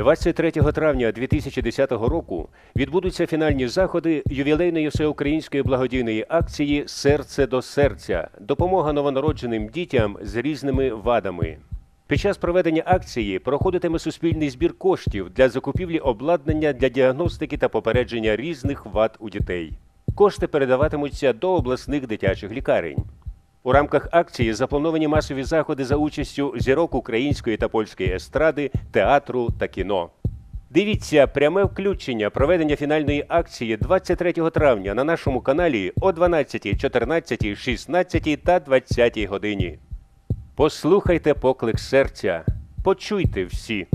23 травня 2010 року відбудуться фінальні заходи ювілейної всеукраїнської благодійної акції Серце до серця допомога новонародженим дітям з різними вадами. Під час проведення акції проходитиме суспільний збір коштів для закупівлі обладнання для діагностики та попередження різних вад у дітей. Кошти передаватимуться до обласних дитячих лікарень. У рамках акції заплановані масові заходи за участю зірок української та польської естради, театру та кіно. Дивіться пряме включення проведення фінальної акції 23 травня на нашому каналі о 12, 14, 16 та 20 годині. Послухайте поклик серця, почуйте всі.